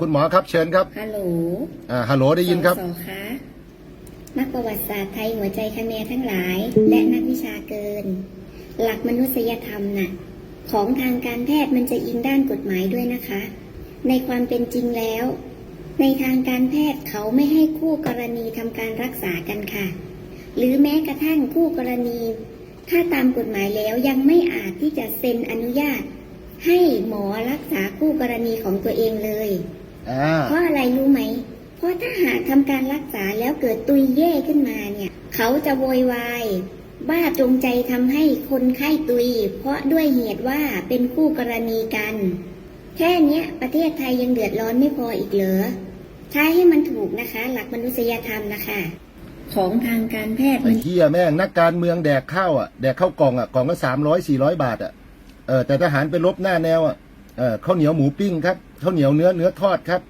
คุณหมอครับเชิญครับ ฮัลโหลอ่าฮัลโหลได้ยินครับสอคะนักประวัติศาสตร์ไทยหัวใจคะแนนทั้งหลาย และนักวิชาเกิน หลักมนุษยธรรมน่ะ ของทางการแพทย์มันจะอิงด้านกฎหมายด้วยนะคะ ในความเป็นจริงแล้ว ในทางการแพทย์เขาไม่ให้คู่กรณีทำการรักษากันค่ะ หรือแม้กระทั่งคู่กรณี ถ้าตามกฎหมายแล้วยังไม่อาจที่จะเซ็นอนุญาตให้หมอรักษาคู่กรณีของตัวเองเลย อ่าเพราะอะไรรู้ไหม เพราะถ้าหากทำการรักษาแล้วเกิดตุยเย่ขึ้นมาเนี่ย เขาจะโวยวายว่าจงใจทำให้คนไข้ตุย เพราะด้วยเหตุว่าเป็นคู่กรณีกัน แค่นี้ประเทศไทยยังเดือดร้อนไม่พออีกเหรอใช้ให้มันถูกนะคะ หลักมนุษยธรรมนะคะ ของทางการแพทย์ไอ้เฮียแม่งนักการเมืองแดกข้าวอะแดกข้าวกล่องอะกล่องละสามร้อยสี่ร้อยบาทอะเออแต่ทหารไปรบหน้าแนวอะเออข้าวเหนียวหมูปิ้งครับ ข้าวเหนียวเนื้อเนื้อทอดครับ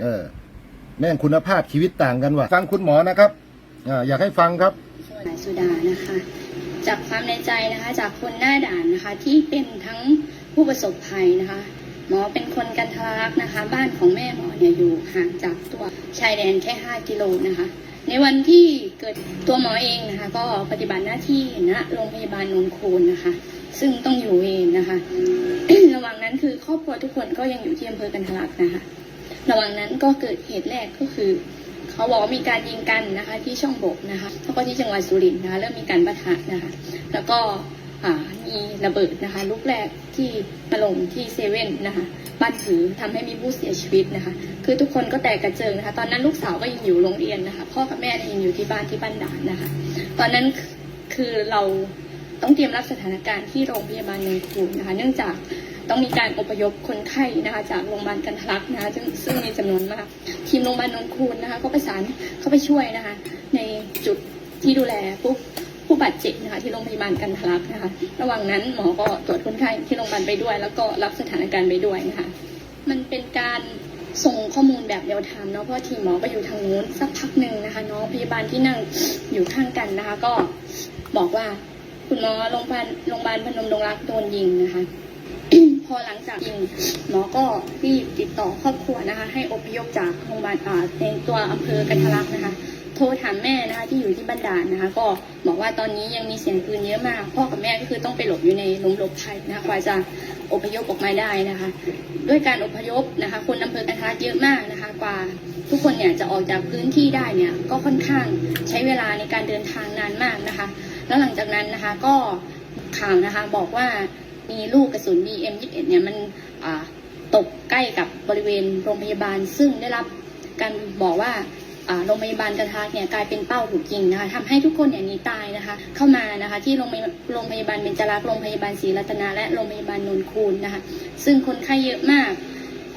เออ แม่งคุณภาพชีวิตต่างกันว่ะฟังคุณหมอนะครับอ่าอยากให้ฟังครับนายสุดานะคะ จากความในใจนะคะ จากคนหน้าด่านนะคะ ที่เป็นทั้งผู้ประสบภัยนะคะ หมอเป็นคนกันทรักษ์นะคะ บ้านของแม่หมอเนี่ยอยู่ห่างจากตัวชายแดนแค่ 5 กิโลนะคะ ในวันที่เกิดตัวหมอเองนะคะ ก็ปฏิบัติหน้าที่ณโรงพยาบาลนนคูนนะคะ ซึ่งต้องอยู่เองนะคะ ระหว่างนั้นคือครอบครัวทุกคนก็ยังอยู่ที่อำเภอกันทลักษณ์นะคะ ระหว่างนั้นก็เกิดเหตุแรกก็คือ เขาบอกว่ามีการยิงกันนะคะ ที่ช่องบกนะคะแล้วก็ที่จังหวัดสุรินทร์นะคะเริ่มมีการประทะนะคะ แล้วก็มีระเบิดนะคะลูกแรกที่มาลงที่เซเว่นนะคะบ้านถือทำให้มีผู้เสียชีวิตนะคะ คือทุกคนก็แตกกระเจิงนะคะ ตอนนั้นลูกสาวก็ยังอยู่โรงเรียนนะคะ พ่อกับแม่ยังอยู่ที่บ้านที่บ้านด่านนะคะ ตอนนั้นคือเรา ต้องเตรียมรับสถานการณ์ที่โรงพยาบาลเมืองคูนนะคะ เนื่องจากต้องมีการอพยพคนไข้นะคะจากโรงพยาบาลกันทลักนะคะซึ่งซึ่งมีจำนวนมาก ทีมโรงพยาบาลนนคูนนะคะก็ประสานเข้าไปช่วยนะคะ ในจุดที่ดูแลผู้ผู้บาดเจ็บนะคะที่โรงพยาบาลกันทลักนะคะ ระหว่างนั้นหมอก็ตรวจคนไข้ที่โรงพยาบาลไปด้วย แล้วก็รับสถานการณ์ไปด้วยนะคะ มันเป็นการส่งข้อมูลแบบเรียลไทม์เนาะเพราะทีมหมอก็อยู่ทางนู้นสักพักหนึ่งนะคะ น้องพยาบาลที่นั่งอยู่ข้างกันนะคะ ก็บอกว่า คุณหมอโรงพยาบาลโรงพยาบาลพนมดงรักโดนยิงนะคะ พอหลังจากยิงหมอก็รีบติดต่อครอบครัวนะคะ ให้อพยพจากโรงพยาบาลในตัวอำเภอกันทลักนะคะ โทรถามแม่นะคะที่อยู่ที่บันดาลนะคะ ก็บอกว่าตอนนี้ยังมีเสียงปืนเยอะมาก พ่อกับแม่ก็คือต้องไปหลบอยู่ในหลุมหลบภัยนะคะกว่าจะอพยพออกมาได้นะคะ ด้วยการอพยพนะคะ คนอำเภอกันทลักเยอะมากนะคะกว่าทุกคนเนี่ยจะออกจากพื้นที่ได้เนี่ยก็ค่อนข้างใช้เวลาในการเดินทางนานมากนะคะ แล้วหลังจากนั้นนะคะก็ข่าวนะคะบอกว่ามีลูกกระสุน BM21 เนี่ยมันตกใกล้กับบริเวณโรงพยาบาล ซึ่งได้รับการบอกว่าโรงพยาบาลกระทาเนี่ยกลายเป็นเป้าถูกยิงนะคะทำให้ทุกคนเนี่ยหนีตายนะคะ เข้ามานะคะที่โรงพยาบาลโรงพยาบาลเบญจรักษ์โรงพยาบาลศรีรัตนา และโรงพยาบาลนนคูนนะคะ ซึ่งคนไข้เยอะมาก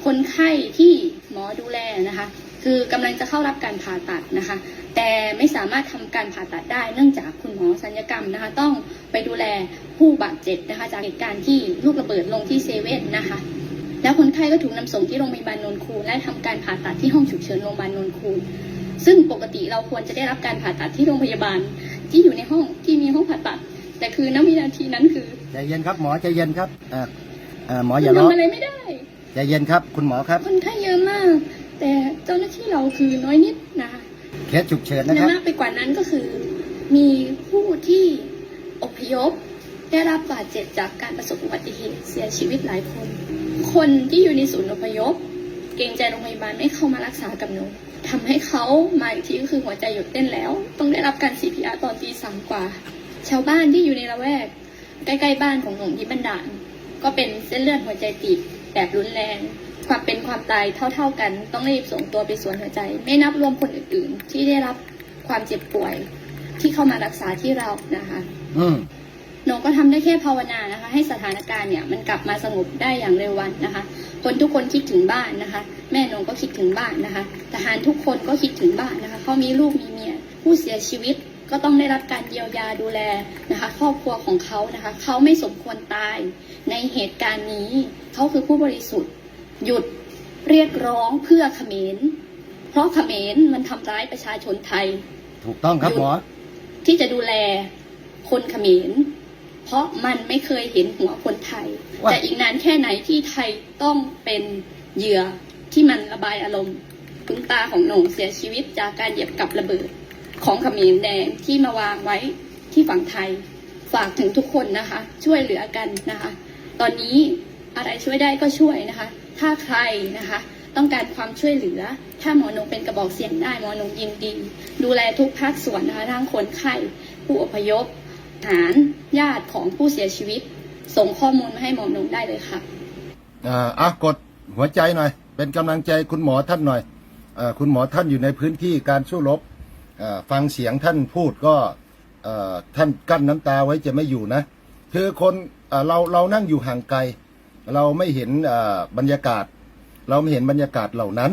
คนไข้ที่หมอดูแลนะคะ คือกำลังจะเข้ารับการผ่าตัดนะคะ แต่ไม่สามารถทำการผ่าตัดได้ เนื่องจากคุณหมอสัญญกรรมนะคะ ต้องไปดูแลผู้บาดเจ็บนะคะ จากเหตุการณ์ที่ลูกระเบิดลงที่เซเว่นนะคะ แล้วคนไข้ก็ถูกนำส่งที่โรงพยาบาลนนคูนและทำการผ่าตัดที่ห้องฉุกเฉินโรงพยาบาลนนคูนซึ่งปกติเราควรจะได้รับการผ่าตัดที่โรงพยาบาลที่อยู่ในห้องที่มีห้องผ่าตัด แต่คือณวินาทีนั้นคือใจเย็นครับหมอใจเย็นครับอ่าอ่าหมออย่าร้องทำอะไรไม่ได้ใจเย็นครับ คุณหมอครับคนไข้เยอะมาก แต่เจ้าหน้าที่เราคือน้อยนิดนะคะเคสฉุกเฉินนะและครับมากไปกว่านั้นก็คือ มีผู้ที่อพยพ ได้รับบาดเจ็บจากการประสบอุบัติเหตุเสียชีวิตหลายคน คนที่อยู่ในศูนย์อพยพ เกรงใจโรงพยาบาลไม่เข้ามารักษากับหนูทำให้เขามาอีกทีก็คือหัวใจหยุดเต้นแล้ว ต้องได้รับการ CPR ตอนตีสามกว่า ชาวบ้านที่อยู่ในละแวก ใกล้ ๆ บ้านของหนุ่มที่บันดาลก็เป็นเส้นเลือดหัวใจตีบแบบรุนแรง ความเป็นความตายเท่า ๆกัน ต้องรีบส่งตัวไปสวนหัวใจ ไม่นับรวมคนอื่น ๆ ที่ได้รับความเจ็บป่วย ที่เข้ามารักษาที่เรานะคะอืมหนูก็ทำได้แค่ภาวนานะคะ ให้สถานการณ์เนี่ยมันกลับมาสงบได้อย่างเร็ววันนะคะ คนทุกคนคิดถึงบ้านนะคะ แม่หนูก็คิดถึงบ้านนะคะทหารทุกคนก็คิดถึงบ้านนะคะเขามีลูกมีเมียผู้เสียชีวิตก็ต้องได้รับการเยียวยาดูแลนะคะ ครอบครัวของเขานะคะ เขาไม่สมควรตายในเหตุการณ์นี้ เขาคือผู้บริสุทธิ์ หยุดเรียกร้องเพื่อเขมร เพราะเขมรมันทำร้ายประชาชนไทย ถูกต้องครับหมอ ที่จะดูแลคนเขมร เพราะมันไม่เคยเห็นหัวคนไทยว่าแต่อีกนานแค่ไหนที่ไทยต้องเป็นเหยื่อที่มันระบายอารมณ์คุณตาของโหน่งเสียชีวิตจากการเหยียบกับระเบิด ของเขมรแดงที่มาวางไว้ที่ฝั่งไทย ฝากถึงทุกคนนะคะ ช่วยเหลือกันนะคะ ตอนนี้อะไรช่วยได้ก็ช่วยนะคะ ถ้าใครนะคะ ต้องการความช่วยเหลือ ถ้าหมอหนงเป็นกระบอกเสียงได้หมอหนงยินดี ดูแลทุกภาคส่วนนะคะทั้งคนไข้ผู้อพยพฐานญาติของผู้เสียชีวิต ส่งข้อมูลมาให้หมอหนงได้เลยค่ะอ่าอะกดหัวใจหน่อย เป็นกำลังใจคุณหมอท่านหน่อยอาคุณหมอท่านอยู่ในพื้นที่การสู้รบอ่าฟังเสียงท่านพูดก็เอ่อท่านกั้นน้ำตาไว้จะไม่อยู่นะคือคนอ่าเราเรานั่งอยู่ห่างไกล เราไม่เห็นบรรยากาศ เราไม่เห็นบรรยากาศเหล่านั้น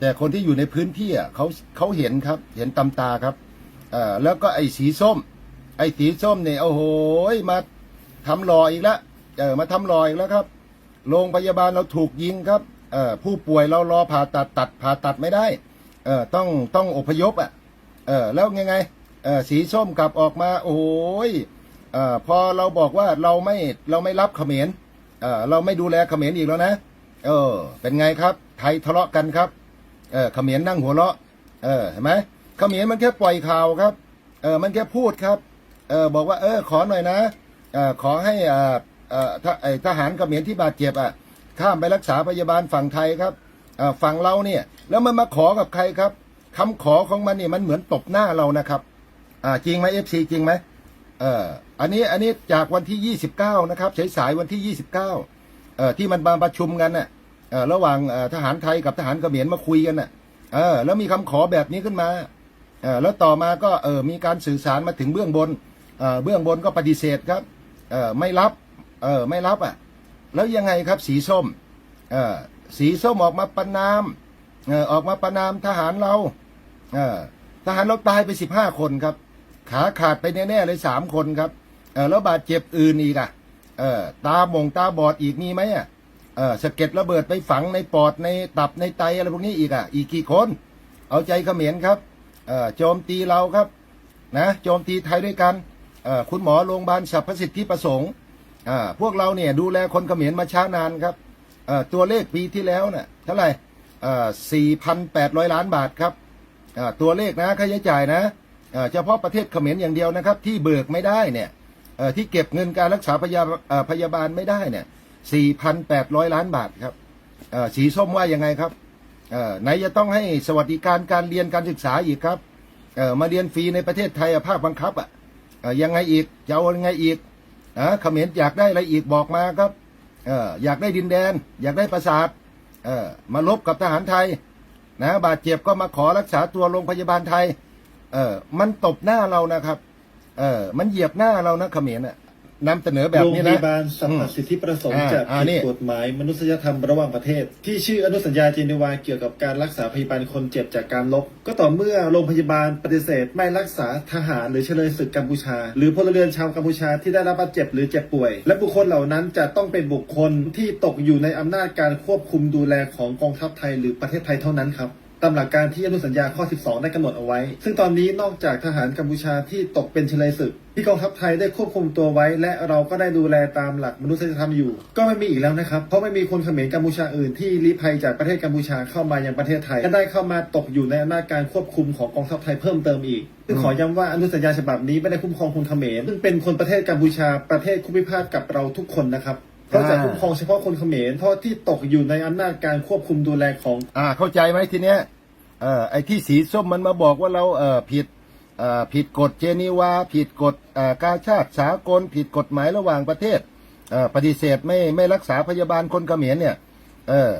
แต่คนที่อยู่ในพื้นที่เขาเขาเห็นครับ เห็นตำตาครับแล้วก็ไอ้สีส้ม ไอ้สีส้มเนี่ยโอ้โหมาทำรออีกแล้วเออมาทำรออีกแล้วครับ โรงพยาบาลเราถูกยิงครับเออผู้ป่วยเรารอผ่าตัดตัดผ่าตัดไม่ได้เออต้องต้องอพยพอะเออแล้วไงไงเออสีส้มกลับออกมา โอ้ยเออพอเราบอกว่าเราไม่เราไม่รับเขมร เออเราไม่ดูแลเขมรอีกแล้วนะ เออ เป็นไงครับ ไทยทะเลาะกันครับ เออเขมรนั่งหัวเราะ เออเห็นไหมเขมรมันแค่ปล่อยข่าวครับ เออมันแค่พูดครับ เออบอกว่า เออ ขอหน่อยนะเออขอให้อ่าเอ่อทหารเขมรที่บาดเจ็บอะข้ามไปรักษาพยาบาลฝั่งไทยครับเอ่อฝั่งเราเนี่ย แล้วมันมาขอกับใครครับคำขอของมันเนี่ยมันเหมือนตบหน้าเรานะครับ อ่าจริงไหมเอฟซีจริงไหม เอ่ออันนี้อันนี้จากวันที่ 29 นะครับสายๆวันที่ 29เอ่อที่มันมาประชุมกันน่ะเอ่อระหว่างทหารไทยกับทหารเขมรมาคุยกันน่ะเออแล้วมีคำขอแบบนี้ขึ้นมาเออแล้วต่อมาก็เออมีการสื่อสารมาถึงเบื้องบนเออเบื้องบนก็ปฏิเสธครับเออไม่รับเออไม่รับอะ แล้วยังไงครับสีส้มเออสีส้มออกมาประนามเออออกมาประนามทหารเราเออทหารเราตายไปสิบห้าคนครับ ขาขาดไปแน่ๆเลยสามคนครับ เออแล้วบาดเจ็บอื่นอีกอะ เออตาหมงตาบอดอีกมีไหมอะ เออสะเก็ดระเบิดไปฝังในปอดในตับในไตอะไรพวกนี้อีกอะ อีกกี่คน เอาใจเขมรครับ เออโจมตีเราครับ นะ โจมตีไทยด้วยกัน เออคุณหมอโรงพยาบาลสรรพสิทธิประสงค์ อ่า พวกเราเนี่ยดูแลคนเขมรมาช้านานครับ เอ่อตัวเลขปีที่แล้วเนี่ยเท่าไหร่ เอ่อ4,800ล้านบาทครับอ่าตัวเลขนะค่าใช้จ่ายนะ เฉพาะประเทศเขมรอย่างเดียวนะครับ ที่เบิกไม่ได้เนี่ยที่เก็บเงินการรักษาพยาพยาบาลไม่ได้เนี่ย4,800 ล้านบาทครับสีส้มว่ายังไงครับไหนจะต้องให้สวัสดิการการเรียนการศึกษาอีกครับมาเรียนฟรีในประเทศไทยภาคบังคับอะยังไงอีกจะเอายังไงอีกเขมรอยากได้อะไรอีกบอกมาครับอยากได้ดินแดน อยากได้ปราสาทมาลบกับทหารไทยนะบาดเจ็บก็มาขอรักษาตัวโรงพยาบาลไทย เออ มันตบหน้าเรานะครับ เออ มันเหยียบหน้าเรานะเขมรน่ะนำเสนอแบบโรงนี้พนะยาบาลสรรพสิทธิประสงค์อ่าจะอ่าผิดนี่กฎหมายมนุษยธรรมระหว่างประเทศ ที่ชื่ออนุสัญญาเจนีวาเกี่ยวกับการรักษาพยาบาลคนเจ็บจากการลบ ก็ต่อเมื่อโรงพยาบาลปฏิเสธ ไม่รักษาทหารหรือเฉลยศึกกัมพูชา หรือพลเรือนชาวกัมพูชาที่ได้รับบาดเจ็บหรือเจ็บป่วย และบุคคลเหล่านั้นจะต้องเป็นบุคคลที่ตกอยู่ในอำนาจการควบคุมดูแลของกองทัพไทยหรือประเทศไทยเท่านั้นครับ ตามหลักการที่อนุสัญญาข้อ 12 ได้กำหนดเอาไว้ ซึ่งตอนนี้นอกจากทหารกัมพูชาที่ตกเป็นเฉลยศึก ที่กองทัพไทยได้ควบคุมตัวไว้ และเราก็ได้ดูแลตามหลักมนุษยธรรมอยู่ ก็ไม่มีอีกแล้วนะครับ เพราะไม่มีคนเขมรกัมพูชาอื่นที่ลี้ภัยจากประเทศกัมพูชาเข้ามายังประเทศไทยและได้เข้ามาตกอยู่ในอำนาจการควบคุมของกองทัพไทยเพิ่มเติมอีกซึ่งขอย้ำว่าอนุสัญญาฉบับนี้ไม่ได้คุ้มครองคนเขมรซึ่งเป็นคนประเทศกัมพูชาประเทศคุมิภาคกับเราทุกคนนะครับ เพราะจะคุ้มครองเฉพาะคนเขมรเพราะที่ตกอยู่ในอำนาจการควบคุมดูแลของ อ่าเข้าใจไหมทีเนี้ยเอ่อไอ้ที่สีส้มมันมาบอกว่าเราเอ่อผิดเอ่อผิดกฎเจนีวา ผิดกฎเอ่อกาชาติสากล ผิดกฎหมายระหว่างประเทศเอ่อปฏิเสธไม่ไม่รักษาพยาบาลคนเขมรเนี่ย เออ